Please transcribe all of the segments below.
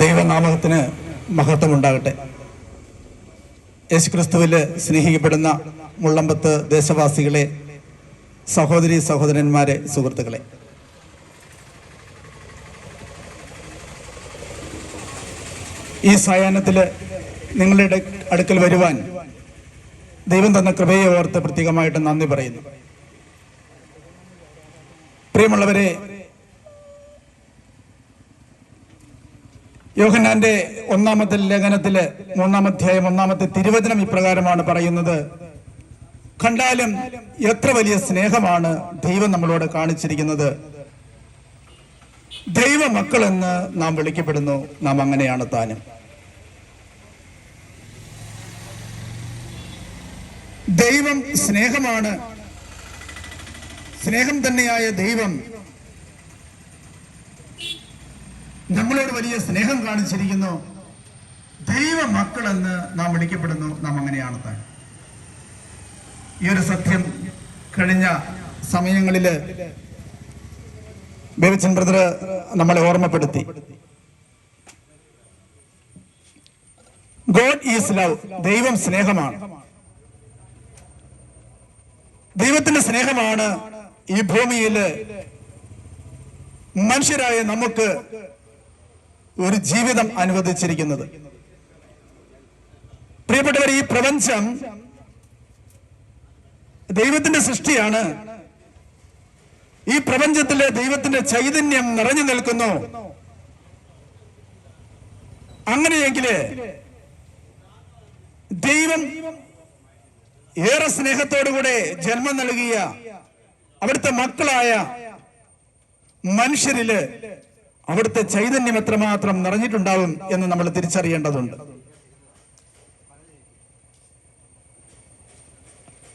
ദൈവനാമത്തിന് മഹത്വമുണ്ടാകട്ടെ. യേശുക്രിസ്തുവിൽ സ്നേഹിക്കപ്പെടുന്ന മുള്ളമ്പത്ത് ദേശവാസികളെ സഹോദരി സഹോദരന്മാരെ സുഹൃത്തുക്കളെ. ഈ സായാഹ്നത്തിൽ നിങ്ങളുടെ അടുക്കൽ വരുവാൻ ദൈവം തന്ന കൃപയെ ഓർത്ത് പ്രത്യേകമായിട്ട് നന്ദി പറയുന്നു. പ്രിയമുള്ളവരെ യോഹന്നാന്റെ ഒന്നാമത്തെ ലേഖനത്തിൽ മൂന്നാമധ്യായം ഒന്നാമത്തെ തിരുവചനം ഇപ്രകാരമാണ് പറയുന്നത്. കണ്ടാലും എത്ര വലിയ സ്നേഹമാണ് ദൈവം നമ്മളോട് കാണിച്ചിരിക്കുന്നത്. ദൈവ മക്കളെന്ന് നാം വിളിക്കപ്പെടുന്നു. നാം അങ്ങനെയാണ് താനും. ദൈവം സ്നേഹമാണ്. സ്നേഹം തന്നെയായ ദൈവം നമ്മളോട് വലിയ സ്നേഹം കാണിച്ചിരിക്കുന്നു. ദൈവ മക്കളെന്ന് നാം വിളിക്കപ്പെടുന്നു. നാം അങ്ങനെയാണ് താൻ. ഈ ഒരു സത്യം കഴിഞ്ഞ സമയങ്ങളിൽ ബേബിച്ചൻ ബ്രദർ നമ്മളെ ഓർമ്മപ്പെടുത്തി. ഗോഡ് ഈസ് ലവ് ദൈവം സ്നേഹമാണ്. ദൈവത്തിന്റെ സ്നേഹമാണ് ഈ ഭൂമിയിൽ മനുഷ്യരായ നമുക്ക് ഒരു ജീവിതം അനുവദിച്ചിരിക്കുന്നത്. പ്രിയപ്പെട്ടവർ ഈ പ്രപഞ്ചം ദൈവത്തിന്റെ സൃഷ്ടിയാണ്. ഈ പ്രപഞ്ചത്തിലെ ദൈവത്തിന്റെ ചൈതന്യം നിറഞ്ഞു നിൽക്കുന്നു. അങ്ങനെയെങ്കിൽ ദൈവം ഏറെ സ്നേഹത്തോടുകൂടെ ജന്മം നൽകിയ അവിടുത്തെ മക്കളായ മനുഷ്യരിൽ അവിടുത്തെ ചൈതന്യം എത്രമാത്രം നിറഞ്ഞിട്ടുണ്ടാവും എന്ന് നമ്മൾ തിരിച്ചറിയേണ്ടതുണ്ട്.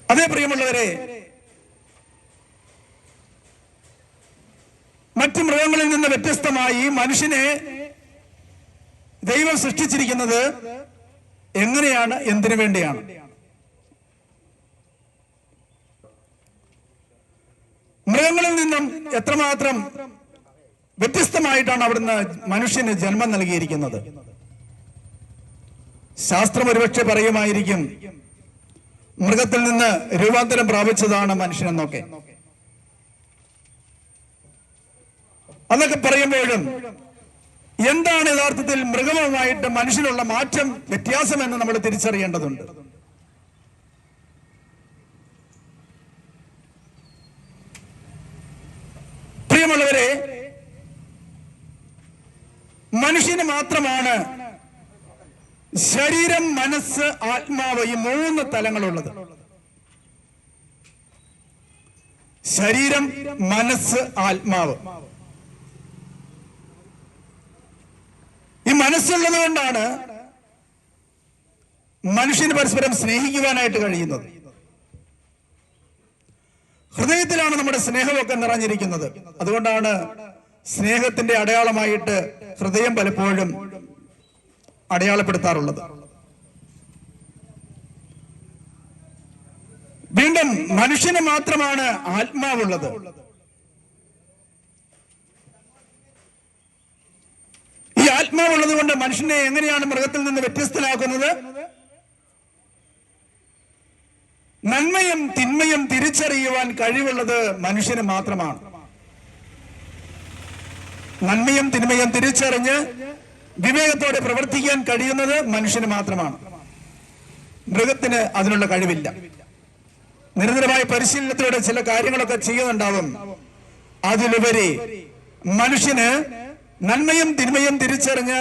അതേ പ്രിയമുള്ളവരെ മറ്റു മൃഗങ്ങളിൽ നിന്ന് വ്യത്യസ്തമായി മനുഷ്യനെ ദൈവം സൃഷ്ടിച്ചിരിക്കുന്നത് എങ്ങനെയാണ് എന്തിനു വേണ്ടിയാണ്? മൃഗങ്ങളിൽ നിന്നും എത്രമാത്രം വ്യത്യസ്തമായിട്ടാണ് അവിടുന്ന് മനുഷ്യന് ജന്മം നൽകിയിരിക്കുന്നത്. ശാസ്ത്രം ഒരുപക്ഷെ പറയുമായിരിക്കും മൃഗത്തിൽ നിന്ന് രൂപാന്തരം പ്രാപിച്ചതാണ് മനുഷ്യനെന്നൊക്കെ. അതൊക്കെ പറയുമ്പോഴും എന്താണ് യഥാർത്ഥത്തിൽ മൃഗവുമായിട്ട് മനുഷ്യനുള്ള മാറ്റം വ്യത്യാസം എന്ന് നമ്മൾ തിരിച്ചറിയേണ്ടതുണ്ട്. പ്രിയമുള്ളവരെ മനുഷ്യന് മാത്രമാണ് ശരീരം മനസ്സ് ആത്മാവ് ഈ മൂന്ന് തലങ്ങളുള്ളത്. ശരീരം മനസ്സ് ആത്മാവ്. ഈ മനസ്സുള്ളത് കൊണ്ടാണ് മനുഷ്യന് പരസ്പരം സ്നേഹിക്കുവാനായിട്ട് കഴിയുന്നത്. ഹൃദയത്തിലാണ് നമ്മുടെ സ്നേഹമൊക്കെ നിറഞ്ഞിരിക്കുന്നത്. അതുകൊണ്ടാണ് സ്നേഹത്തിന്റെ അടയാളമായിട്ട് ഹൃദയം പലപ്പോഴും അടയാളപ്പെടുത്താറുള്ളത്. വീണ്ടും മനുഷ്യന് മാത്രമാണ് ആത്മാവുള്ളത്. ഈ ആത്മാവുള്ളത് കൊണ്ട് മനുഷ്യനെ എങ്ങനെയാണ് മൃഗത്തിൽ നിന്ന് വ്യത്യസ്തനാക്കുന്നത്? നന്മയും തിന്മയും തിരിച്ചറിയുവാൻ കഴിവുള്ളത് മനുഷ്യന് മാത്രമാണ്. നന്മയും തിന്മയും തിരിച്ചറിഞ്ഞ് വിവേകത്തോടെ പ്രവർത്തിക്കാൻ കഴിയുന്നത് മനുഷ്യന് മാത്രമാണ്. മൃഗത്തിന് അതിനുള്ള കഴിവില്ല. നിരന്തരമായ പരിശീലനത്തിലൂടെ ചില കാര്യങ്ങളൊക്കെ ചെയ്യുന്നുണ്ടാവും. അതിലുപരി മനുഷ്യന് നന്മയും തിന്മയും തിരിച്ചറിഞ്ഞ്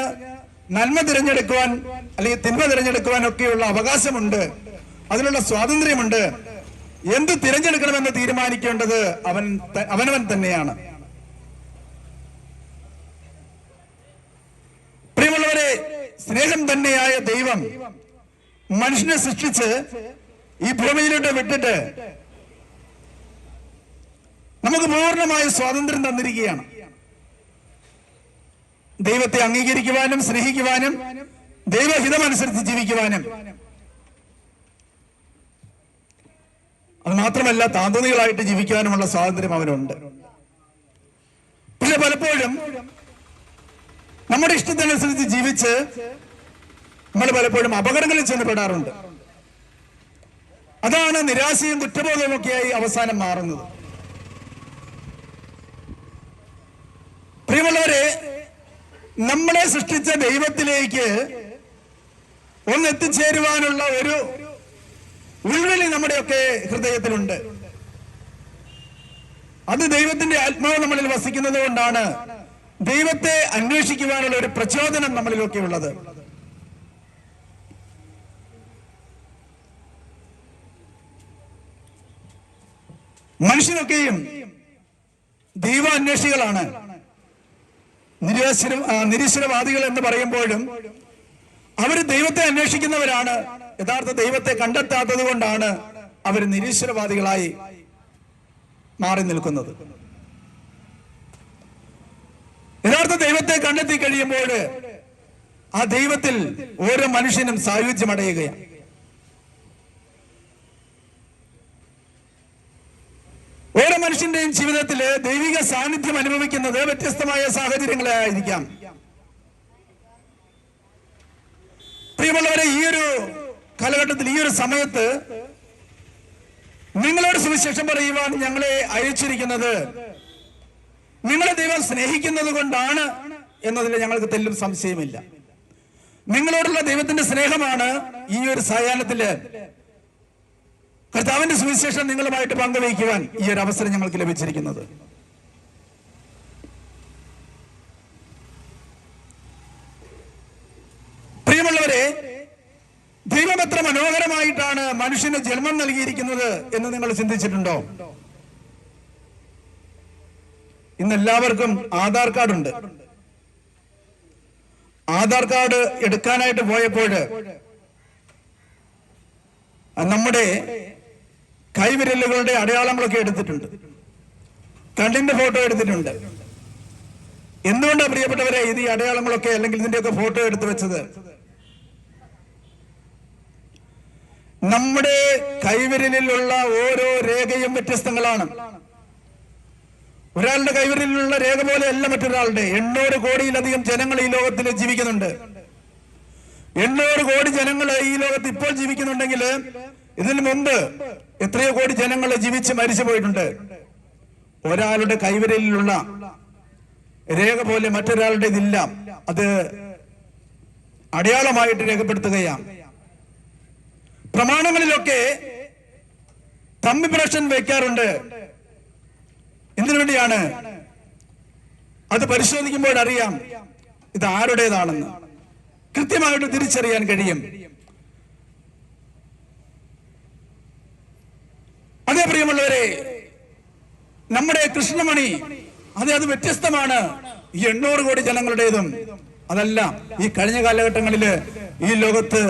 നന്മ തിരഞ്ഞെടുക്കുവാൻ അല്ലെങ്കിൽ തിന്മ തിരഞ്ഞെടുക്കുവാൻ ഒക്കെയുള്ള അവകാശമുണ്ട്. അതിനുള്ള സ്വാതന്ത്ര്യമുണ്ട്. എന്ത് തിരഞ്ഞെടുക്കണമെന്ന് തീരുമാനിക്കേണ്ടത് അവൻ അവനവൻ തന്നെയാണ് പ്രിയമുള്ളവരെ സ്നേഹം തന്നെയായ ദൈവം മനുഷ്യനെ സൃഷ്ടിച്ച് ഈ ഭൂമിയിലോട്ട് വിട്ടിട്ട് നമുക്ക് പൂർണമായ സ്വാതന്ത്ര്യം തന്നിരിക്കുകയാണ്. ദൈവത്തെ അംഗീകരിക്കുവാനും സ്നേഹിക്കുവാനും ദൈവഹിതമനുസരിച്ച് ജീവിക്കുവാനും. അത് മാത്രമല്ല താന്തോന്നികളായിട്ട് ജീവിക്കുവാനുമുള്ള സ്വാതന്ത്ര്യം അവനുണ്ട്. പക്ഷെ പലപ്പോഴും നമ്മുടെ ഇഷ്ടത്തിനനുസരിച്ച് ജീവിച്ച് നമ്മൾ പലപ്പോഴും അപകടങ്ങളിൽ ചെന്ന് പെടാറുണ്ട്. അതാണ് നിരാശയും കുറ്റബോധവും ഒക്കെയായി അവസാനം മാറുന്നത്. പ്രിയമുള്ളവരെ നമ്മളെ സൃഷ്ടിച്ച ദൈവത്തിലേക്ക് ഒന്ന് എത്തിച്ചേരുവാനുള്ള ഒരു ഉൾവലി നമ്മുടെയൊക്കെ ഹൃദയത്തിലുണ്ട്. അത് ദൈവത്തിന്റെ ആത്മാവ് നമ്മളിൽ വസിക്കുന്നത് കൊണ്ടാണ് ദൈവത്തെ അന്വേഷിക്കുവാനുള്ള ഒരു പ്രചോദനം നമ്മളിലൊക്കെ ഉള്ളത്. മനുഷ്യനൊക്കെയും ദൈവാന്വേഷികളാണ്. നിരാശ്വര ആ, നിരീശ്വരവാദികൾ എന്ന് പറയുമ്പോഴും അവർ ദൈവത്തെ അന്വേഷിക്കുന്നവരാണ്. യഥാർത്ഥ ദൈവത്തെ കണ്ടെത്താത്തത് കൊണ്ടാണ് അവർ നിരീശ്വരവാദികളായി മാറി നിൽക്കുന്നത്. യഥാർത്ഥ ദൈവത്തെ കണ്ടെത്തി കഴിയുമ്പോൾ ആ ദൈവത്തിൽ ഓരോ മനുഷ്യനും സായുജ്യമടയുകയാണ് ഓരോ മനുഷ്യന്റെയും ജീവിതത്തിൽ ദൈവിക സാന്നിധ്യം അനുഭവിക്കുന്നത് വ്യത്യസ്തമായ സാഹചര്യങ്ങളായിരിക്കാം. പ്രിയമുള്ളവരെ ഈ ഒരു കാലഘട്ടത്തിൽ ഈ ഒരു സമയത്ത് നിങ്ങളോട് സുവിശേഷം പറയുവാൻ ഞങ്ങളെ അയച്ചിരിക്കുന്നത് നിങ്ങളെ ദൈവം സ്നേഹിക്കുന്നത് കൊണ്ടാണ് എന്നതിൽ ഞങ്ങൾക്ക് തെല്ലും സംശയമില്ല. നിങ്ങളോടുള്ള ദൈവത്തിന്റെ സ്നേഹമാണ് ഈ ഒരു സായാഹ്നത്തിൽ കർത്താവിന്റെ സുവിശേഷം നിങ്ങളുമായിട്ട് പങ്കുവയ്ക്കുവാൻ ഈ ഒരു അവസരം ഞങ്ങൾക്ക് ലഭിച്ചിരിക്കുന്നത്. പ്രിയമുള്ളവരെ ദൈവം എത്ര മനോഹരമായിട്ടാണ് മനുഷ്യന് ജന്മം നൽകിയിരിക്കുന്നത് എന്ന് നിങ്ങൾ ചിന്തിച്ചിട്ടുണ്ടോ? ഇന്ന് എല്ലാവർക്കും ആധാർ കാർഡ് ഉണ്ട് ആധാർ കാർഡ് എടുക്കാനായിട്ട് പോയപ്പോൾ നമ്മുടെ കൈവിരലുകളുടെ അടയാളങ്ങളൊക്കെ എടുത്തിട്ടുണ്ട്. കണ്ണിന്റെ ഫോട്ടോ എടുത്തിട്ടുണ്ട്. എന്തുകൊണ്ടാണ് പ്രിയപ്പെട്ടവരെ ഇത് ഈ അടയാളങ്ങളൊക്കെ അല്ലെങ്കിൽ ഇതിന്റെയൊക്കെ ഫോട്ടോ എടുത്തു വെച്ചത്? നമ്മുടെ കൈവിരലിലുള്ള ഓരോ രേഖയും വ്യത്യസ്തങ്ങളാണ്. ഒരാളുടെ കൈവരിലുള്ള രേഖ പോലെയല്ല മറ്റൊരാളുടെ. എണ്ണൂറ് കോടിയിലധികം ജനങ്ങൾ ഈ ലോകത്തിൽ ജീവിക്കുന്നുണ്ട്. എണ്ണൂറ് കോടി ജനങ്ങൾ ഈ ലോകത്ത് ഇപ്പോൾ ജീവിക്കുന്നുണ്ടെങ്കിൽ ഇതിനു മുമ്പ് എത്രയോ കോടി ജനങ്ങൾ ജീവിച്ച് മരിച്ചു പോയിട്ടുണ്ട്. ഒരാളുടെ കൈവരലിലുള്ള രേഖ പോലെ മറ്റൊരാളുടെ ഇതില്ല അത് അടയാളമായിട്ട് രേഖപ്പെടുത്തുകയാണ്. പ്രമാണങ്ങളിലൊക്കെ തമ്മി പ്രശ്നം വയ്ക്കാറുണ്ട് വേണ്ടിയാണ് അത് പരിശോധിക്കുമ്പോൾ അറിയാം ഇത് ആരുടേതാണെന്ന്. കൃത്യമായിട്ട് തിരിച്ചറിയാൻ കഴിയും. അതേ പ്രിയമുള്ളവരെ നമ്മുടെ കൃഷ്ണമണി അതെ അത് വ്യത്യസ്തമാണ്. ഈ എണ്ണൂറ് കോടി ജനങ്ങളുടേതും. അതല്ല ഈ കഴിഞ്ഞ കാലഘട്ടങ്ങളിൽ ഈ ലോകത്ത്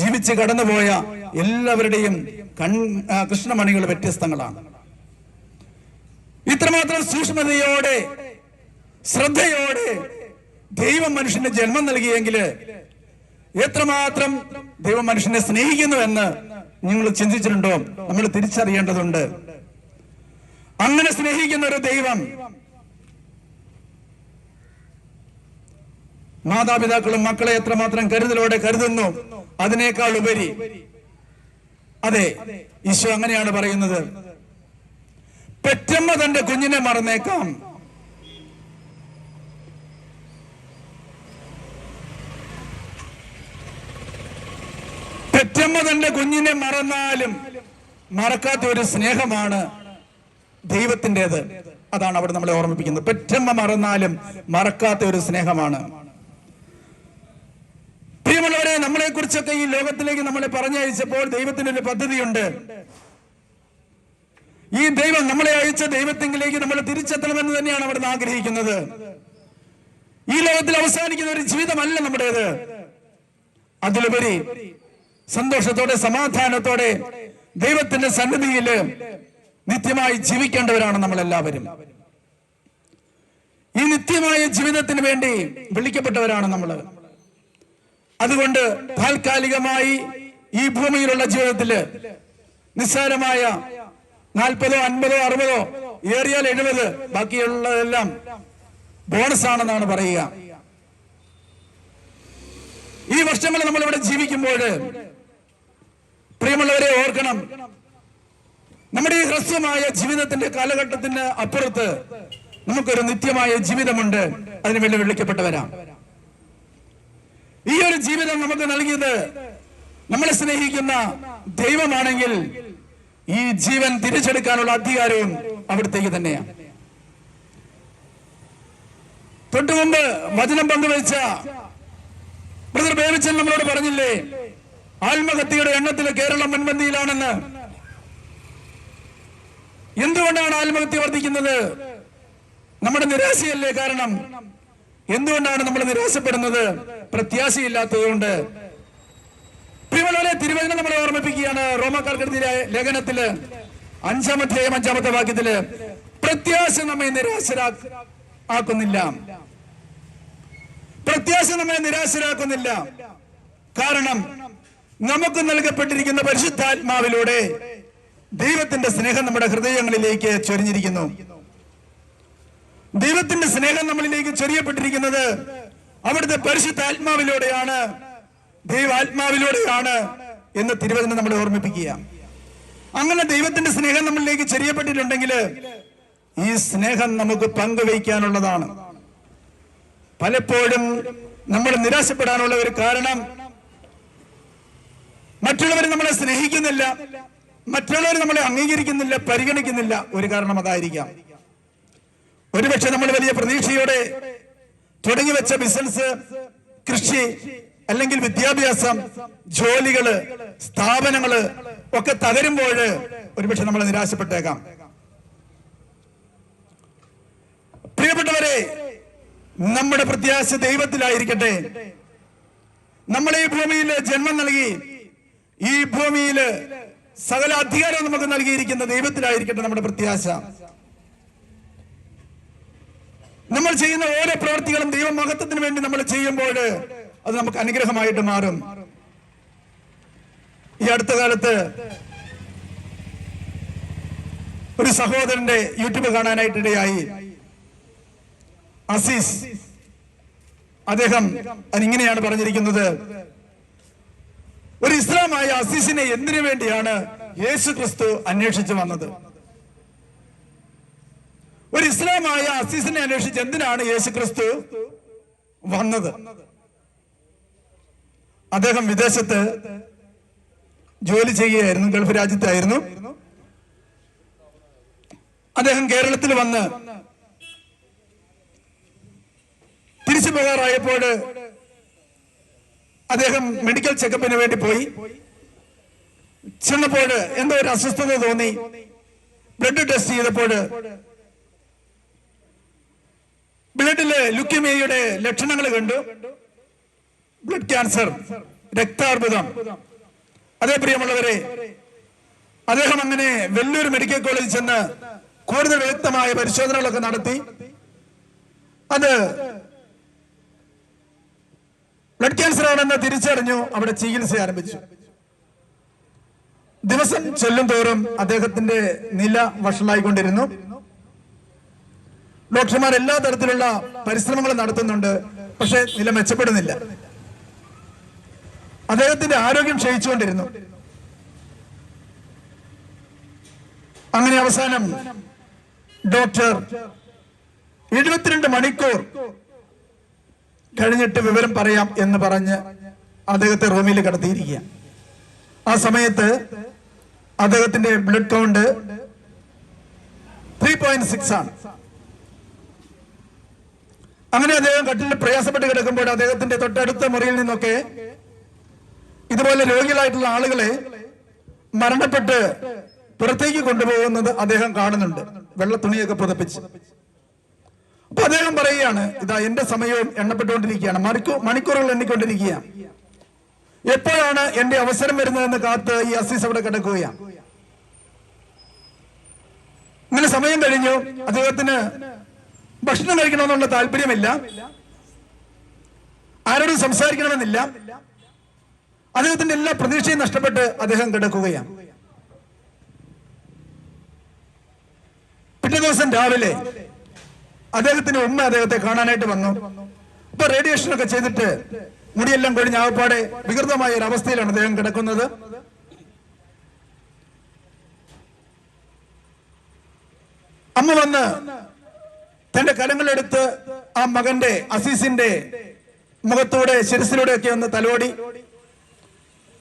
ജീവിച്ച് കടന്നുപോയ എല്ലാവരുടെയും കൺ കൃഷ്ണമണികൾ വ്യത്യസ്തങ്ങളാണ്. ഇത്രമാത്രം സൂക്ഷ്മതയോടെ ശ്രദ്ധയോടെ ദൈവം മനുഷ്യന് ജന്മം നൽകിയെങ്കിൽ എത്രമാത്രം ദൈവം മനുഷ്യനെ സ്നേഹിക്കുന്നു എന്ന് നിങ്ങൾ ചിന്തിച്ചിട്ടുണ്ടോ? നമ്മൾ തിരിച്ചറിയേണ്ടതുണ്ട്. അങ്ങനെ സ്നേഹിക്കുന്ന ഒരു ദൈവം മാതാപിതാക്കളും മക്കളെ എത്രമാത്രം കരുതലോടെ കരുതുന്നു അതിനേക്കാൾ ഉപരി അതെ ഈശോ അങ്ങനെയാണ് പറയുന്നത്. പെറ്റമ്മ തന്റെ കുഞ്ഞിനെ മറന്നേക്കാം. പെറ്റമ്മ തന്റെ കുഞ്ഞിനെ മറന്നാലും മറക്കാത്ത ഒരു സ്നേഹമാണ് ദൈവത്തിന്റെത്. അതാണ് അവിടെ നമ്മളെ ഓർമ്മിപ്പിക്കുന്നത്. പെറ്റമ്മ മറന്നാലും മറക്കാത്ത ഒരു സ്നേഹമാണ്. പ്രിയമുള്ളവരെ നമ്മളെ കുറിച്ചൊക്കെ ഈ ലോകത്തിലേക്ക് നമ്മളെ പറഞ്ഞയച്ചപ്പോൾ ദൈവത്തിന് ഒരു പദ്ധതിയുണ്ട്. ഈ ദൈവം നമ്മളെ അയച്ച ദൈവത്തെങ്കിലേക്ക് നമ്മൾ തിരിച്ചെത്തണമെന്ന് തന്നെയാണ് അവിടുന്ന് ആഗ്രഹിക്കുന്നത്. ഈ ലോകത്തിൽ അവസാനിക്കുന്ന ഒരു ജീവിതമല്ല നമ്മുടേത്. അതിലുപരി സന്തോഷത്തോടെ സമാധാനത്തോടെ ദൈവത്തിന്റെ സന്നിധിയിൽ നിത്യമായി ജീവിക്കേണ്ടവരാണ് നമ്മൾ എല്ലാവരും ഈ നിത്യമായ ജീവിതത്തിന് വേണ്ടി വിളിക്കപ്പെട്ടവരാണ് നമ്മൾ അതുകൊണ്ട് താൽക്കാലികമായി ഈ ഭൂമിയിലുള്ള ജീവിതത്തിൽ നിസ്സാരമായ നാൽപ്പതോ അൻപതോ അറുപതോ ഏറിയാൽ എഴുപത് ബാക്കിയുള്ളതെല്ലാം ബോണസ് ആണെന്നാണ് പറയുക. ഈ വർഷങ്ങൾ നമ്മൾ ഇവിടെ ജീവിക്കുമ്പോൾ പ്രിയമുള്ളവരെ ഓർക്കണം നമ്മുടെ ഈ ഹ്രസ്വമായ ജീവിതത്തിന്റെ കാലഘട്ടത്തിന് അപ്പുറത്ത് നമുക്കൊരു നിത്യമായ ജീവിതമുണ്ട്. അതിനു വേണ്ടി വിളിക്കപ്പെട്ടവരാ. ഈ ഒരു ജീവിതം നമുക്ക് നൽകിയത് നമ്മളെ സ്നേഹിക്കുന്ന ദൈവമാണെങ്കിൽ ഈ ജീവൻ തിരിച്ചെടുക്കാനുള്ള അധികാരവും അവിടത്തേക്ക് തന്നെയാണ് തൊട്ടു മുമ്പ് വചനം പങ്കുവച്ച ബ്രദർ ബേബിച്ചൻ നമ്മളോട് പറഞ്ഞില്ലേ ആത്മഹത്യയുടെ എണ്ണത്തിൽ കേരളം മുൻപന്തിയിലാണെന്ന്. എന്തുകൊണ്ടാണ് ആത്മഹത്യ വർദ്ധിക്കുന്നത്? നമ്മുടെ നിരാശയല്ലേ കാരണം? എന്തുകൊണ്ടാണ് നമ്മൾ നിരാശപ്പെടുന്നത്? പ്രത്യാശയില്ലാത്തതുകൊണ്ട് പ്രിയമുള്ളവരെ തിരുവചനം നമ്മളെ ഓർമ്മിപ്പിക്കുകയാണ്. റോമാക്കാർക്കെതിരെ ലേഖനത്തിൽ അഞ്ചാമത്തെ അഞ്ചാമത്തെ വാക്യത്തിൽ പ്രത്യാശ നമ്മെ നിരാശരാക്കുന്നില്ല. പ്രത്യാശ നമ്മെ നിരാശരാക്കുന്നില്ല. കാരണം നമുക്ക് നൽകപ്പെട്ടിരിക്കുന്ന പരിശുദ്ധാത്മാവിലൂടെ ദൈവത്തിന്റെ സ്നേഹം നമ്മുടെ ഹൃദയങ്ങളിലേക്ക് ചൊരിഞ്ഞിരിക്കുന്നു. ദൈവത്തിന്റെ സ്നേഹം നമ്മളിലേക്ക് ചൊരിയപ്പെട്ടിരിക്കുന്നത് അവിടുത്തെ പരിശുദ്ധാത്മാവിലൂടെയാണ്. ദൈവാത്മാവിലൂടെയാണ് എന്ന് തിരുവചനം നമ്മളെ ഓർമ്മിപ്പിക്കുക. അങ്ങനെ ദൈവത്തിന്റെ സ്നേഹം നമ്മളിലേക്ക് ചെറിയപ്പെട്ടിട്ടുണ്ടെങ്കിൽ ഈ സ്നേഹം നമുക്ക് പങ്കുവയ്ക്കാനുള്ളതാണ്. പലപ്പോഴും നമ്മൾ നിരാശപ്പെടാനുള്ള ഒരു കാരണം മറ്റുള്ളവർ നമ്മളെ സ്നേഹിക്കുന്നില്ല മറ്റുള്ളവർ നമ്മളെ അംഗീകരിക്കുന്നില്ല പരിഗണിക്കുന്നില്ല. ഒരു കാരണം അതായിരിക്കാം. ഒരുപക്ഷെ നമ്മൾ വലിയ പ്രതീക്ഷയോടെ തുടങ്ങി വെച്ച ബിസിനസ് കൃഷി അല്ലെങ്കിൽ വിദ്യാഭ്യാസം ജോലികൾ സ്ഥാപനങ്ങൾ ഒക്കെ തകരുമ്പോൾ ഒരുപക്ഷെ നമ്മൾ നിരാശപ്പെട്ടേക്കാം. പ്രിയപ്പെട്ടവരെ നമ്മുടെ പ്രത്യാശ ദൈവത്തിലായിരിക്കട്ടെ. നമ്മൾ ഈ ഭൂമിയിൽ ജന്മം നൽകി ഈ ഭൂമിയിൽ സകല അധികാരം നമുക്ക് നൽകിയിരിക്കുന്ന ദൈവത്തിലായിരിക്കട്ടെ നമ്മുടെ പ്രത്യാശ. നമ്മൾ ചെയ്യുന്ന ഓരോ പ്രവൃത്തികളും ദൈവമഹത്വത്തിന് വേണ്ടി നമ്മൾ ചെയ്യുമ്പോൾ അത് നമുക്ക് അനുഗ്രഹമായിട്ട് മാറും. ഈ അടുത്ത കാലത്ത് ഒരു സഹോദരന്റെ യൂട്യൂബ് കാണാനായിട്ടിടയായി. അസീസ് അദ്ദേഹം അതിങ്ങനെയാണ് പറഞ്ഞിരിക്കുന്നത്. ഒരു ഇസ്ലാമായ അസീസിനെ എന്തിനു വേണ്ടിയാണ് യേശു ക്രിസ്തു അന്വേഷിച്ചു വന്നത്? ഒരു ഇസ്ലാമായ അസീസിനെ അന്വേഷിച്ച് എന്തിനാണ് യേശു ക്രിസ്തു വന്നത്? അദ്ദേഹം വിദേശത്ത് ജോലി ചെയ്യുകയായിരുന്നു ഗൾഫ് രാജ്യത്തായിരുന്നു. അദ്ദേഹം കേരളത്തിൽ വന്ന് തിരിച്ചു പോകാറായപ്പോൾ അദ്ദേഹം മെഡിക്കൽ ചെക്കപ്പിന് വേണ്ടി പോയി. ചെന്നപ്പോൾ എന്തോ ഒരു അസ്വസ്ഥത തോന്നി. ബ്ലഡ് ടെസ്റ്റ് ചെയ്തപ്പോൾ ബ്ലഡിൽ ലുക്കിമേയുടെ ലക്ഷണങ്ങൾ കണ്ടു. ബ്ലഡ് ക്യാൻസർ രക്താർബുദം. അതേ പ്രിയമുള്ളവരെ അദ്ദേഹം അങ്ങനെ വെല്ലൂർ മെഡിക്കൽ കോളേജിൽ ചെന്ന് കൂടുതൽ വ്യക്തമായ പരിശോധനകളൊക്കെ നടത്തി. അത് ബ്ലഡ് ക്യാൻസർ ആണെന്ന് തിരിച്ചറിഞ്ഞു അവിടെ ചികിത്സ ആരംഭിച്ചു. ദിവസം ചെല്ലും തോറും അദ്ദേഹത്തിന്റെ നില വഷളായിക്കൊണ്ടിരുന്നു. ഡോക്ടർമാർ എല്ലാ തരത്തിലുള്ള പരിശ്രമങ്ങളും നടത്തുന്നുണ്ട് പക്ഷെ നില മെച്ചപ്പെടുന്നില്ല. അദ്ദേഹത്തിന്റെ ആരോഗ്യം ക്ഷയിച്ചുകൊണ്ടിരുന്നു. അങ്ങനെ അവസാനം ഡോക്ടർ എഴുപത്തിരണ്ട് മണിക്കൂർ കഴിഞ്ഞിട്ട് വിവരം പറയാം എന്ന് പറഞ്ഞ് അദ്ദേഹത്തെ റൂമിൽ കടത്തിയിരിക്കുക ആ സമയത്ത് അദ്ദേഹത്തിന്റെ blood count three point six ആണ്. അങ്ങനെ അദ്ദേഹം കട്ടിലിൽ പ്രയാസപ്പെട്ട് കിടക്കുമ്പോൾ അദ്ദേഹത്തിന്റെ തൊട്ടടുത്ത മുറിയിൽ നിന്നൊക്കെ ഇതുപോലെ രോഗികളായിട്ടുള്ള ആളുകളെ മരണപ്പെട്ട് പുറത്തേക്ക് കൊണ്ടുപോകുന്നത് അദ്ദേഹം കാണുന്നുണ്ട്. വെള്ള തുണിയൊക്കെ പുതപ്പിച്ച്. അപ്പൊ അദ്ദേഹം പറയുകയാണ് ഇതാ എന്റെ സമയവും എണ്ണപ്പെട്ടുകൊണ്ടിരിക്കുകയാണ്. മണിക്കൂ മണിക്കൂറുകൾ എണ്ണിക്കൊണ്ടിരിക്കുക എപ്പോഴാണ് എന്റെ അവസരം വരുന്നതെന്ന് കാത്ത് ഈ അസീസ് അവിടെ കിടക്കുകയാണ്? ഇങ്ങനെ സമയം കഴിഞ്ഞു. അദ്ദേഹത്തിന് ഭക്ഷണം കഴിക്കണമെന്നുള്ള താല്പര്യമില്ല. ആരോടും സംസാരിക്കണമെന്നില്ല. അദ്ദേഹത്തിന്റെ എല്ലാ പ്രതീക്ഷയും നഷ്ടപ്പെട്ട് അദ്ദേഹം കിടക്കുകയാണ്. പിറ്റേ ദിവസം രാവിലെ അദ്ദേഹത്തിന്റെ ഉമ്മ അദ്ദേഹത്തെ കാണാനായിട്ട് വന്നു. ഇപ്പൊ റേഡിയേഷൻ ഒക്കെ ചെയ്തിട്ട് മുടിയെല്ലാം കൊഴിഞ്ഞ് ആവപ്പാടെ വികൃതമായ ഒരു അവസ്ഥയിലാണ് അദ്ദേഹം കിടക്കുന്നത്. അമ്മ വന്ന് തന്റെ കരങ്ങളെടുത്ത് ആ മകന്റെ അസീസിന്റെ മുഖത്തൂടെ ശിരസിലൂടെ ഒക്കെ ഒന്ന് തലോടി.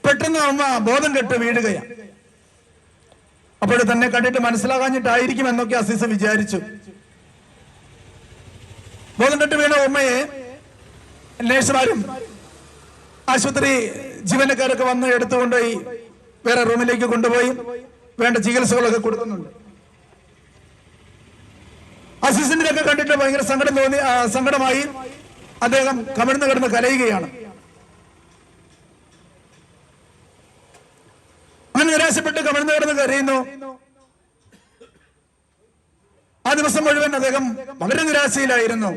പെട്ടെന്ന് അമ്മ ബോധം കെട്ട് വീഴുകയാണ് അപ്പോൾ തന്നെ കണ്ടിട്ട് മനസ്സിലാകാഞ്ഞിട്ടായിരിക്കും എന്നൊക്കെ അസീസ് വിചാരിച്ചു. ബോധം കെട്ട് വീണ ഉമ്മയെ നേഴ്സുമാരും ആശുപത്രി ജീവനക്കാരൊക്കെ വന്ന് എടുത്തുകൊണ്ടുപോയി വേറെ റൂമിലേക്ക് കൊണ്ടുപോയി വേണ്ട ചികിത്സകളൊക്കെ കൊടുക്കുന്നുണ്ട്. അസീസിന്റെ ഒക്കെ കണ്ടിട്ട് ഭയങ്കര സങ്കടം തോന്നി സങ്കടമായി. അദ്ദേഹം കമിഴ്ന്ന് കിടന്ന് കരയുകയാണ് അങ്ങനെ നിരാശപ്പെട്ട് കമിഴ്ന്ന് കിടന്ന് കരയുന്നു. ആ ദിവസം മുഴുവൻ അദ്ദേഹം വളരെ നിരാശയിലായിരുന്നു.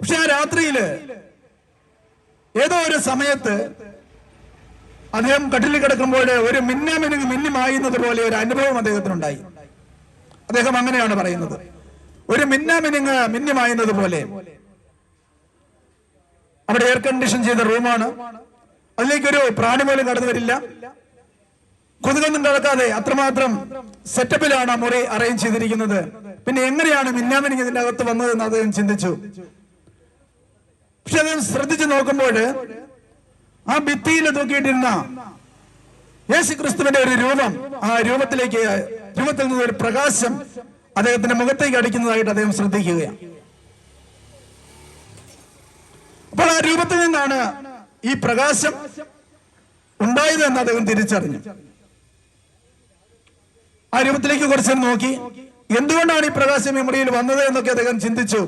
പക്ഷെ ആ രാത്രിയിൽ ഏതോ ഒരു സമയത്ത് അദ്ദേഹം കട്ടിലിൽ കിടക്കുമ്പോൾ ഒരു മിന്നാമിനുങ്ങ് മിന്നിമായുന്നത് പോലെ ഒരു അനുഭവം അദ്ദേഹത്തിനുണ്ടായി. അദ്ദേഹം അങ്ങനെയാണ് പറയുന്നത്. ഒരു മിന്നാമിനുങ്ങ് മിന്നിമായുന്നത് പോലെ. അവിടെ എയർ കണ്ടീഷൻ ചെയ്ത റൂമാണ് അതിലേക്കൊരു പ്രാണി പോലും കടന്നു വരില്ല. കൊതുകൊന്നും കിടക്കാതെ അത്രമാത്രം സെറ്റപ്പിലാണ് ആ മുറി അറേഞ്ച് ചെയ്തിരിക്കുന്നത്. പിന്നെ എങ്ങനെയാണ് മിന്നാമിനിങ് ഇതിന്റെ അകത്ത് വന്നതെന്ന് അദ്ദേഹം ചിന്തിച്ചു. പക്ഷെ അദ്ദേഹം ശ്രദ്ധിച്ചു നോക്കുമ്പോൾ ആ ഭിത്തിയിൽ തൂക്കിയിട്ടിരുന്ന യേശു ക്രിസ്തുവിന്റെ ഒരു രൂപം ആ രൂപത്തിലേക്ക് രൂപത്തിൽ നിന്ന് ഒരു പ്രകാശം അദ്ദേഹത്തിന്റെ മുഖത്തേക്ക് അടിക്കുന്നതായിട്ട് അദ്ദേഹം ശ്രദ്ധിക്കുകയാണ്. അപ്പോൾ ആ രൂപത്തിൽ നിന്നാണ് ഈ പ്രകാശം ഉണ്ടായത് എന്ന് അദ്ദേഹം തിരിച്ചറിഞ്ഞു. ആ രൂപത്തിലേക്ക് കുറച്ച് നോക്കി. എന്തുകൊണ്ടാണ് ഈ പ്രകാശം ഈ മുറിയിൽ വന്നത് എന്നൊക്കെ അദ്ദേഹം ചിന്തിച്ചു.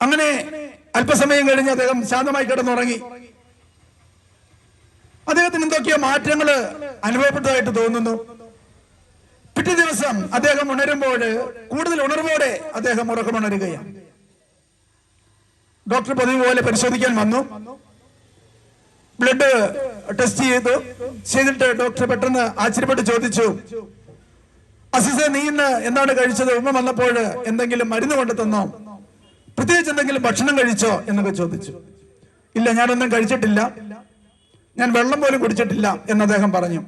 അങ്ങനെ അല്പസമയം കഴിഞ്ഞ് അദ്ദേഹം ശാന്തമായി കിടന്നുറങ്ങി. അദ്ദേഹത്തിന് എന്തൊക്കെയോ മാറ്റങ്ങൾ അനുഭവപ്പെട്ടതായിട്ട് തോന്നുന്നു. പിറ്റേ ദിവസം അദ്ദേഹം ഉണരുമ്പോൾ കൂടുതൽ ഉണർവോടെ അദ്ദേഹം ഉറക്കമുണരുകയാണ്. ഡോക്ടർ പതിവ് പോലെ പരിശോധിക്കാൻ വന്നു. ബ്ലഡ് ടെസ്റ്റ് ചെയ്തു. ചെയ്തിട്ട് ഡോക്ടർ പെട്ടെന്ന് ആശ്ചര്യപ്പെട്ട് ചോദിച്ചു അസിസ നീ ഇന്ന് എന്താണ് കഴിച്ചത്? ഉമ്മ വന്നപ്പോൾ എന്തെങ്കിലും മരുന്ന് കൊണ്ട് തന്നോ പ്രത്യേകിച്ച് എന്തെങ്കിലും ഭക്ഷണം കഴിച്ചോ? എന്നൊക്കെ ചോദിച്ചു. ഇല്ല ഞാനൊന്നും കഴിച്ചിട്ടില്ല. ഞാൻ വെള്ളം പോലും കുടിച്ചിട്ടില്ല എന്ന് അദ്ദേഹം പറഞ്ഞു.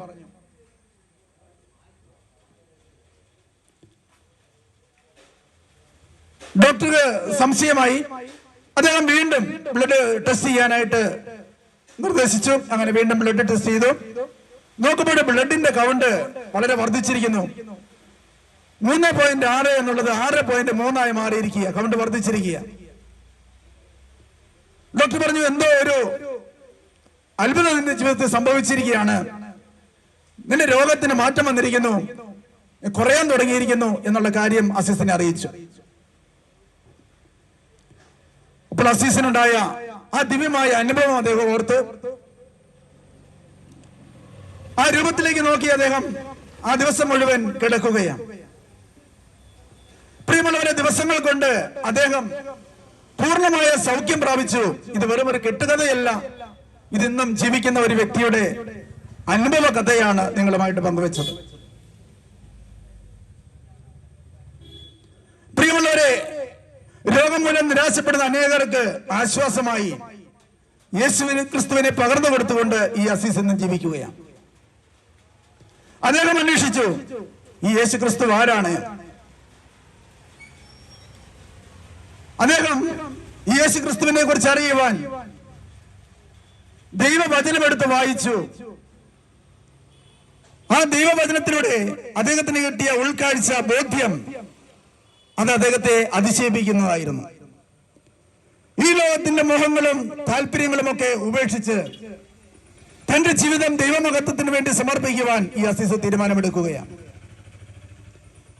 ഡോക്ടർക്ക് സംശയമായി അദ്ദേഹം വീണ്ടും ബ്ലഡ് ടെസ്റ്റ് ചെയ്യാനായിട്ട് നിർദ്ദേശിച്ചു. അങ്ങനെ വീണ്ടും ബ്ലഡ് ടെസ്റ്റ് ചെയ്തു. നോക്കുമ്പോൾ ബ്ലഡിന്റെ കൗണ്ട് വളരെ വർദ്ധിച്ചിരിക്കുന്നു. മൂന്ന് പോയിന്റ് ആറ് എന്നുള്ളത് ആറ് പോയിന്റ് മൂന്നായി മാറിയിരിക്കുക. കൗണ്ട് വർദ്ധിച്ചിരിക്കുക. ഡോക്ടർ പറഞ്ഞു എന്തോ ഒരു അത്ഭുതം നിന്റെ ജീവിതത്തിൽ സംഭവിച്ചിരിക്കുകയാണ്. നിന്റെ രോഗത്തിന് മാറ്റം വന്നിരിക്കുന്നു. കുറയാൻ തുടങ്ങിയിരിക്കുന്നു എന്നുള്ള കാര്യം അസിസ്റ്റിനെ അറിയിച്ചു. അപ്പോൾ ആ ദിവ്യമായ അനുഭവം അദ്ദേഹം ഓർത്ത്. ആ രൂപത്തിലേക്ക് നോക്കി അദ്ദേഹം ആ ദിവസം മുഴുവൻ കിടക്കുകയാണ്. പ്രിയമുള്ളവരെ ദിവസങ്ങൾ കൊണ്ട് അദ്ദേഹം പൂർണമായ സൗഖ്യം പ്രാപിച്ചു. ഇത് വെറും ഒരു കെട്ടുകഥയല്ല. ഇതിന്നും ജീവിക്കുന്ന ഒരു വ്യക്തിയുടെ അനുഭവ കഥയാണ് നിങ്ങളുമായിട്ട് പങ്കുവച്ചത്. പ്രിയമുള്ളവരെ മുഴുവൻ നിരാശപ്പെടുന്ന അനേകർക്ക് ആശ്വാസമായി യേശുവിന് ക്രിസ്തുവിനെ പകർന്നു കൊടുത്തുകൊണ്ട് ഈ അസീസ് എന്നും ജീവിക്കുകയാണ്. അദ്ദേഹം അന്വേഷിച്ചു ഈ യേശു ക്രിസ്തു ആരാണ്? അദ്ദേഹം ഈ യേശു ക്രിസ്തുവിനെ കുറിച്ച് അറിയുവാൻ ദൈവവചനമെടുത്ത് വായിച്ചു. ആ ദൈവവചനത്തിലൂടെ അദ്ദേഹത്തിന് കിട്ടിയ ഉൾക്കാഴ്ച ബോധ്യം അത് അദ്ദേഹത്തെ അതിശയിപ്പിക്കുന്നതായിരുന്നു. ഈ ലോകത്തിന്റെ മോഹങ്ങളും താല്പര്യങ്ങളും ഒക്കെ ഉപേക്ഷിച്ച് തന്റെ ജീവിതം ദൈവമഹത്വത്തിന് വേണ്ടി സമർപ്പിക്കുവാൻ ഈ അസീസ് തീരുമാനമെടുക്കുകയാണ്.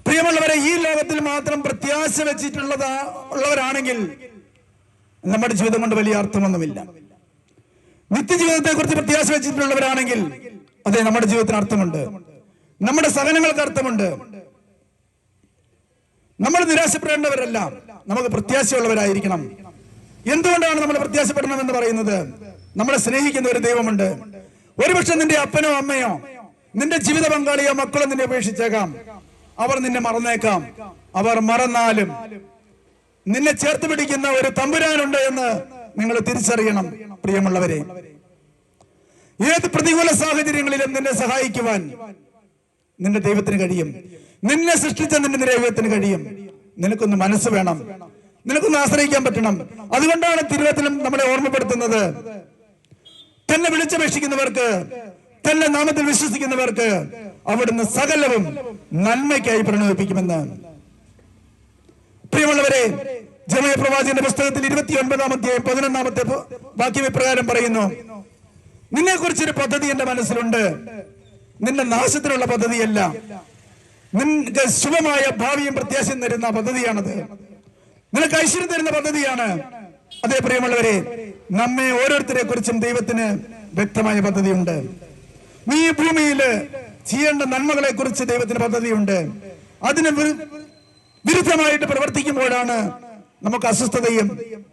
പ്രിയമുള്ളവരെ ഈ ലോകത്തിൽ മാത്രം പ്രത്യാശ വെച്ചിട്ടുള്ളതാ ഉള്ളവരാണെങ്കിൽ നമ്മുടെ ജീവിതം കൊണ്ട് വലിയ അർത്ഥമൊന്നുമില്ല. നിത്യജീവിതത്തെ കുറിച്ച് പ്രത്യാശ വെച്ചിട്ടുള്ളവരാണെങ്കിൽ അതെ നമ്മുടെ ജീവിതത്തിന് അർത്ഥമുണ്ട്. നമ്മുടെ സഹനങ്ങൾക്ക് അർത്ഥമുണ്ട്. നമ്മൾ നിരാശപ്പെടേണ്ടവരല്ല നമുക്ക് പ്രത്യാശയുള്ളവരായിരിക്കണം. എന്തുകൊണ്ടാണ് നമ്മൾ പ്രത്യാശപ്പെടണം എന്ന് പറയുന്നത്? നമ്മളെ സ്നേഹിക്കുന്ന ഒരു ദൈവമുണ്ട്. ഒരുപക്ഷെ നിന്റെ അപ്പനോ അമ്മയോ നിന്റെ ജീവിത പങ്കാളിയോ മക്കളോ നിന്നെ ഉപേക്ഷിച്ചേക്കാം. അവർ നിന്നെ മറന്നേക്കാം. അവർ മറന്നാലും നിന്നെ ചേർത്ത് പിടിക്കുന്ന ഒരു തമ്പുരാനുണ്ട് എന്ന് നിങ്ങൾ തിരിച്ചറിയണം പ്രിയമുള്ളവരെ. ഏത് പ്രതികൂല സാഹചര്യങ്ങളിലും നിന്നെ സഹായിക്കുവാൻ നിന്റെ ദൈവത്തിന് കഴിയും. നിന്നെ സൃഷ്ടിച്ച നിന്റെ ദൈവത്തിന് കഴിയും. നിനക്കൊന്ന് മനസ്സ് വേണം. നിനക്കൊന്ന് ആശ്രയിക്കാൻ പറ്റണം. അതുകൊണ്ടാണ് തിരുവത്തിലും നമ്മളെ ഓർമ്മപ്പെടുത്തുന്നത്. തന്നെ വിളിച്ചപേക്ഷിക്കുന്നവർക്ക് തന്നെ നാമത്തിൽ വിശ്വസിക്കുന്നവർക്ക് അവിടുന്ന് സകലവും നന്മയ്ക്കായി പ്രണയിപ്പിക്കുമെന്ന് പ്രിയമുള്ളവരെ ജമയ പ്രവാചകന്റെ പുസ്തകത്തിൽ ഇരുപത്തി അധ്യായം പതിനൊന്നാമത്തെ വാക്യം ഇപ്രകാരം പറയുന്നു. നിന്നെ കുറിച്ചൊരു പദ്ധതി എന്റെ മനസ്സിലുണ്ട്. നിന്റെ നാശത്തിനുള്ള പദ്ധതിയല്ല. നിനക്ക് ശുഭമായ ഭാവിയും പ്രത്യാശയും തരുന്ന പദ്ധതിയാണത്. നിനക്ക് ഐശ്വര്യം തരുന്ന പദ്ധതിയാണ്. അതേ പ്രിയമുള്ളവരെ നമ്മെ ഓരോരുത്തരെ കുറിച്ചും ദൈവത്തിന് വ്യക്തമായ പദ്ധതിയുണ്ട്. നീ ഭൂമിയിൽ ചെയ്യേണ്ട നന്മകളെ കുറിച്ച് ദൈവത്തിന് പദ്ധതിയുണ്ട്. അതിന് വിരുദ്ധമായിട്ട് പ്രവർത്തിക്കുമ്പോഴാണ് നമുക്ക് അസ്വസ്ഥതയും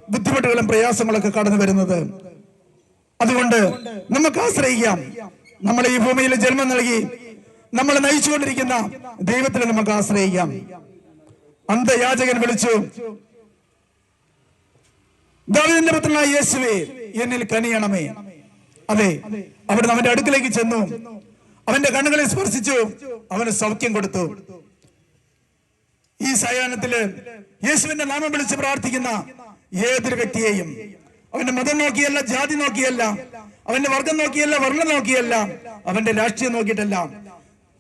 ബുദ്ധിമുട്ടുകളും പ്രയാസങ്ങളൊക്കെ കടന്നു വരുന്നത്. അതുകൊണ്ട് നമുക്ക് ആശ്രയിക്കാം. നമ്മൾ ഈ ഭൂമിയിൽ ജന്മം നൽകി നമ്മളെ നയിച്ചുകൊണ്ടിരിക്കുന്ന ദൈവത്തിൽ നമുക്ക് ആശ്രയിക്കാം. അന്ധയാചകൻ വിളിച്ചു ദാവീദിന്റെ പുത്രനായ യേശുവേ എന്നിൽ കനിയണമേ. അതെ അവിടുന്ന് അവന്റെ അടുക്കിലേക്ക് ചെന്നു. അവന്റെ കണ്ണുകളെ സ്പർശിച്ചു അവന് സൗഖ്യം കൊടുത്തു. ഈ സയാനത്തിൽ യേശുവിന്റെ നാമം വിളിച്ച് പ്രാർത്ഥിക്കുന്ന ഏതൊരു വ്യക്തിയെയും അവന്റെ മതം നോക്കിയല്ല ജാതി നോക്കിയല്ല അവന്റെ വർഗം നോക്കിയല്ല വർണം നോക്കിയല്ല അവന്റെ രാഷ്ട്രീയം നോക്കിയിട്ടല്ല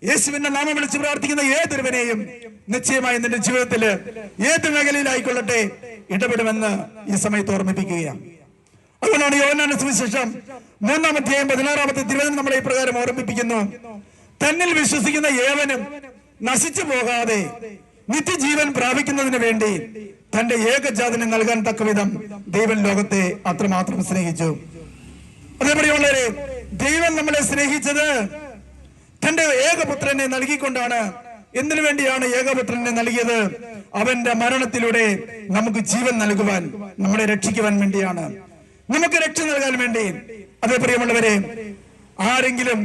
യേശുവിന്റെ നാമം വിളിച്ച് പ്രാർത്ഥിക്കുന്ന ഏതൊരുവനെയും നിശ്ചയമായി നിന്റെ ജീവിതത്തിൽ ഏത് മേഖലയിലായിക്കൊള്ളട്ടെ ഇടപെടുമെന്ന് ഈ സമയത്ത് ഓർമ്മിപ്പിക്കുകയാണ്. അതുകൊണ്ടാണ് യോനാന സുവിശേഷം മൂന്നാം അധ്യായം പതിനാറാമത്തെ തിരുവനന്തപുരം നമ്മളെ ഇപ്രകാരം ഓർമ്മിപ്പിക്കുന്നു. തന്നിൽ വിശ്വസിക്കുന്ന ഏവനും നശിച്ചു പോകാതെ നിത്യജീവൻ പ്രാപിക്കുന്നതിന് വേണ്ടി തന്റെ ഏകജാതനെ നൽകാൻ തക്കവിധം ദൈവൻ ലോകത്തെ അത്രമാത്രം സ്നേഹിച്ചു. അതേപോലെയുള്ളവരെ ദൈവം നമ്മളെ സ്നേഹിച്ചത് തന്റെ ഏകപുത്രനെ നൽകിക്കൊണ്ടാണ് എന്തിനു വേണ്ടിയാണ് ഏകപുത്രനെ നൽകിയത്? അവന്റെ മരണത്തിലൂടെ നമുക്ക് ജീവൻ നൽകുവാൻ നമ്മളെ രക്ഷിക്കുവാൻ വേണ്ടിയാണ്. നമുക്ക് രക്ഷ നൽകാൻ വേണ്ടി. അതേ പ്രിയമുള്ളവരെ ആരെങ്കിലും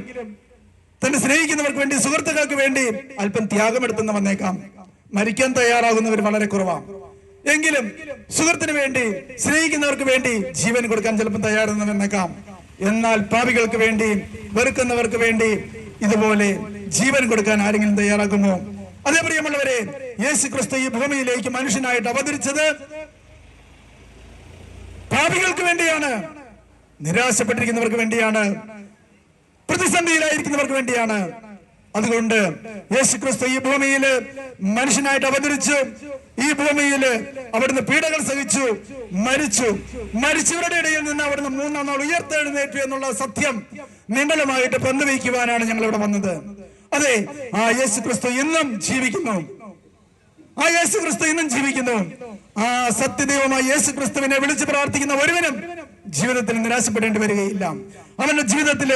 തന്നെ സ്നേഹിക്കുന്നവർക്ക് വേണ്ടി സുഹൃത്തുക്കൾക്ക് വേണ്ടി അല്പം ത്യാഗമെടുത്തെന്ന് വന്നേക്കാം. മരിക്കാൻ തയ്യാറാകുന്നവർ വളരെ കുറവാണ് എങ്കിലും സുഹൃത്തിന് വേണ്ടി സ്നേഹിക്കുന്നവർക്ക് വേണ്ടി ജീവൻ കൊടുക്കാൻ ചിലപ്പോൾ തയ്യാറെന്ന് വന്നേക്കാം. എന്നാൽ പാപികൾക്ക് വേണ്ടി വെറുക്കുന്നവർക്ക് വേണ്ടി ഇതുപോലെ ജീവൻ കൊടുക്കാൻ ആരെങ്കിലും തയ്യാറാക്കുമോ അതേ പ്രിയമുള്ളവരെ യേശു ക്രിസ്തു ഈ ഭൂമിയിലേക്ക് മനുഷ്യനായിട്ട് അവതരിച്ചത് പാപികൾക്ക് വേണ്ടിയാണ് നിരാശപ്പെട്ടിരിക്കുന്നവർക്ക് വേണ്ടിയാണ് പ്രതിസന്ധിയിലായിരിക്കുന്നവർക്ക് വേണ്ടിയാണ്. അതുകൊണ്ട് യേശു ക്രിസ്തു ഈ ഭൂമിയിൽ മനുഷ്യനായിട്ട് അവതരിച്ചു ഈ ഭൂമിയിൽ അവിടുന്ന് പീഡകൾ സഹിച്ചു മരിച്ചു. മരിച്ചവരുടെ ഇടയിൽ നിന്ന് അവിടുന്ന് മൂന്നാം നാൾ ഉയർത്തെഴുന്നേറ്റു എന്നുള്ള സത്യം നിങ്ങളുമായിട്ട് പങ്കുവയ്ക്കുവാനാണ് ഞങ്ങൾ ഇവിടെ വന്നത്. അതെ ആ യേശു ക്രിസ്തു ഇന്നും ജീവിക്കുന്നു. ആ യേശു ക്രിസ്തു ഇന്നും ജീവിക്കുന്നു. ആ സത്യദൈവമായ യേശു ക്രിസ്തുവിനെ വിളിച്ച് പ്രാർത്ഥിക്കുന്ന ഒരുവനും ജീവിതത്തിൽ നിരാശപ്പെടേണ്ടി വരികയില്ല. അവന്റെ ജീവിതത്തിൽ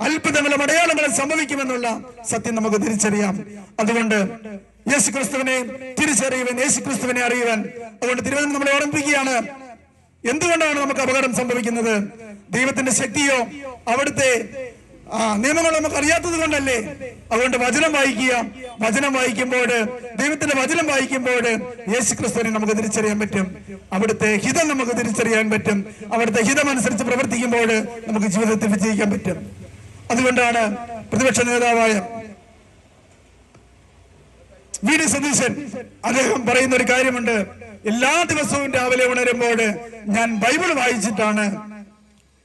അത്ഭുതങ്ങളും അടയാളങ്ങളും സംഭവിക്കുമെന്നുള്ള സത്യം നമുക്ക് തിരിച്ചറിയാം. അതുകൊണ്ട് യേശു ക്രിസ്തുവിനെ തിരിച്ചറിയുവാൻ യേശു ക്രിസ്തുവിനെ അറിയുവാൻ അതുകൊണ്ട് തിരുവനന്തപുരം നമ്മളെ ഓർമ്മിപ്പിക്കുകയാണ്. എന്തുകൊണ്ടാണ് നമുക്ക് അപകടം സംഭവിക്കുന്നത്? ദൈവത്തിന്റെ ശക്തിയോ അവിടുത്തെ ആ നിയമങ്ങൾ നമുക്ക് അറിയാത്തത് കൊണ്ടല്ലേ? അതുകൊണ്ട് വചനം വായിക്കുക. വചനം വായിക്കുമ്പോൾ ദൈവത്തിന്റെ വചനം വായിക്കുമ്പോൾ യേശു ക്രിസ്തുവിനെ നമുക്ക് തിരിച്ചറിയാൻ പറ്റും. അവിടുത്തെ ഹിതം നമുക്ക് തിരിച്ചറിയാൻ പറ്റും. അവിടുത്തെ ഹിതം അനുസരിച്ച് പ്രവർത്തിക്കുമ്പോൾ നമുക്ക് ജീവിതത്തിൽ വിജയിക്കാൻ പറ്റും. അതുകൊണ്ടാണ് പ്രതിപക്ഷ നേതാവായ വി ഡി സതീശൻ അദ്ദേഹം പറയുന്ന ഒരു കാര്യമുണ്ട്. എല്ലാ ദിവസവും രാവിലെ ഉണരുമ്പോൾ ഞാൻ ബൈബിൾ വായിച്ചിട്ടാണ്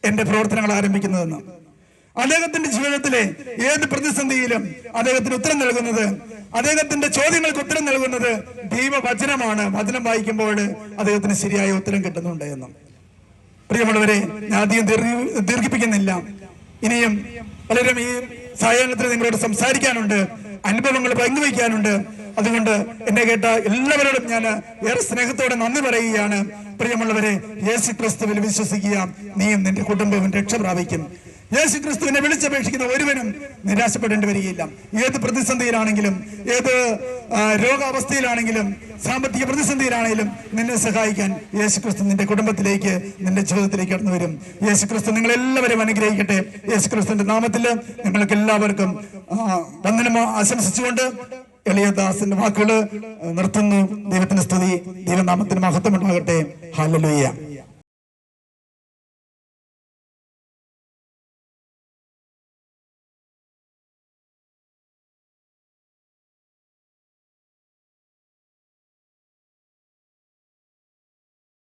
എന്റെ പ്രവർത്തനങ്ങൾ ആരംഭിക്കുന്നതെന്ന്. അദ്ദേഹത്തിന്റെ ജീവിതത്തിലെ ഏത് പ്രതിസന്ധിയിലും അദ്ദേഹത്തിന് ഉത്തരം നൽകുന്നത് അദ്ദേഹത്തിന്റെ ചോദ്യങ്ങൾക്ക് ഉത്തരം നൽകുന്നത് ദൈവവചനമാണ്. വചനം വായിക്കുമ്പോൾ അദ്ദേഹത്തിന് ശരിയായ ഉത്തരം കിട്ടുന്നുണ്ട് എന്നും. പ്രിയമുള്ളവരെ ഞാൻ അധികം ദീർഘി- ദീർഘിപ്പിക്കുന്നില്ല. ഇനിയും പലരും ഈ സായാഹ്നത്തിൽ നിങ്ങളോട് സംസാരിക്കാനുണ്ട് അനുഭവങ്ങൾ പങ്കുവയ്ക്കാനുണ്ട്. അതുകൊണ്ട് എന്നെ കേട്ട എല്ലാവരോടും ഞാൻ ഏറെ സ്നേഹത്തോടെ നന്ദി പറയുകയാണ്. പ്രിയമുള്ളവരെ യേശു ക്രിസ്തുവിൽ വിശ്വസിക്കുക. നീയും നിന്റെ കുടുംബവും രക്ഷ പ്രാപിക്കും. യേശു ക്രിസ്തുവിനെ വിളിച്ചപേക്ഷിക്കുന്ന ഒരുവനും നിരാശപ്പെടേണ്ടി വരികയില്ല. ഏത് പ്രതിസന്ധിയിലാണെങ്കിലും ഏത് രോഗാവസ്ഥയിലാണെങ്കിലും സാമ്പത്തിക പ്രതിസന്ധിയിലാണെങ്കിലും നിന്നെ സഹായിക്കാൻ യേശു ക്രിസ്തു നിന്റെ കുടുംബത്തിലേക്ക് നിന്റെ ജീവിതത്തിലേക്ക് കടന്നു വരും. യേശു ക്രിസ്തു നിങ്ങൾ എല്ലാവരും അനുഗ്രഹിക്കട്ടെ. യേശു ക്രിസ്തുവിന്റെ നാമത്തിൽ നിങ്ങൾക്ക് എല്ലാവർക്കും വന്ദനം ആശംസിച്ചുകൊണ്ട് എളിയദാസിന്റെ വാക്കുകൾ നിർത്തുന്നു. ദൈവത്തിന്റെ സ്തുതി ദൈവനാമത്തിന് മഹത്വം ഉണ്ടാകട്ടെ ഹാലലുയ്യ